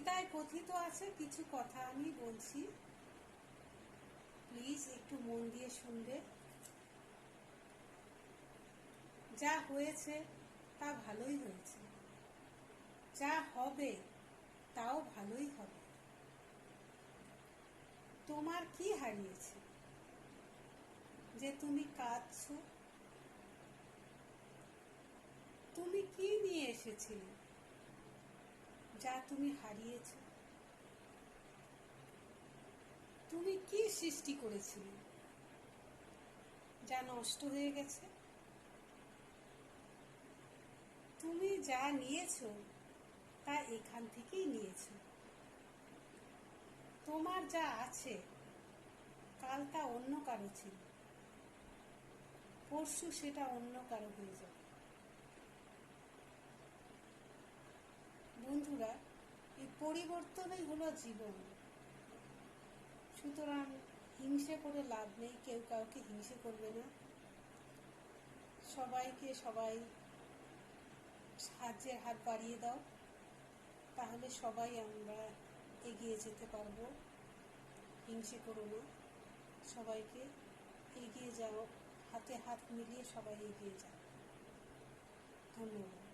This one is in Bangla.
গীতায় কথিত আছে, কিছু কথা আমি বলছি। প্লিজ একটু মন দিয়ে শুনবে। যা হয়েছে, তা ভালোই হয়েছে। যা হবে, তাও ভালোই হবে। তোমার কি হারিয়েছে? যে তুমি কাঁদছো? তুমি কি নিয়ে এসেছিলে? যা তুমি হারিয়েছ। তুমি কি সৃষ্টি করেছিলে? যা নষ্ট হয়ে গেছে। তুমি যা নিয়েছো, তা এখান থেকেই নিয়েছো। তোমার যা আছে, কাল তা অন্য কারও ছিল। পরশু সেটা অন্য কারও হয়ে যাবে। পরিবর্তনই হলো জীবন। সুতরাং হিংসে করে লাভ নেই, কেউ কাউকে হিংসে করবে না। সবাইকে সবাই সাহায্যের হাত বাড়িয়ে দাও, তাহলে সবাই আমরা এগিয়ে যেতে পারব। হিংসে করো না, সবাইকে এগিয়ে যাও, হাতে হাত মিলিয়ে সবাই এগিয়ে যাও। ধন্যবাদ।